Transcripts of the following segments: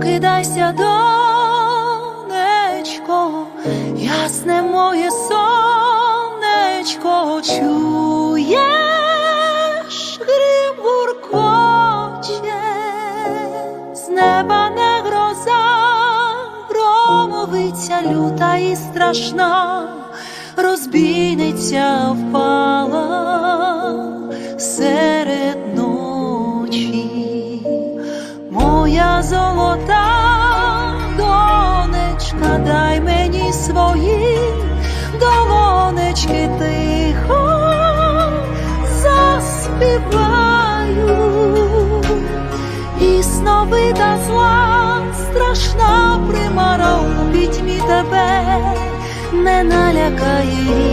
прокидайся, донечко, ясне моє сонечко, чуєш, грім гуркоче, з неба не гроза, громовиця люта і страшна, розбійниця впала золота донечка, дай мені свої долонечки тихо заспіваю. І сновида зла, страшна примара у пітьмі тебе не налякає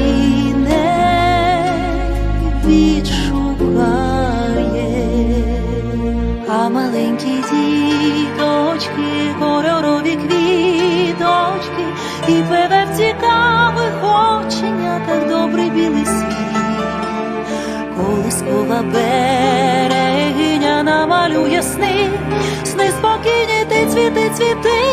А маленькі діточки, кольорові квіточки, і певе в цікавих оченятах добрий білий світ колискова берегиня намалює сни, сни спокійні ти цвіти, цвіти,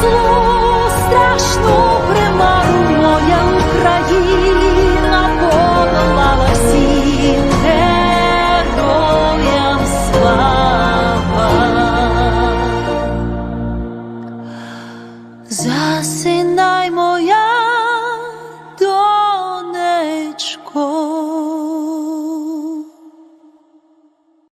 злу страшну примару моя Україна слава. Засинаймо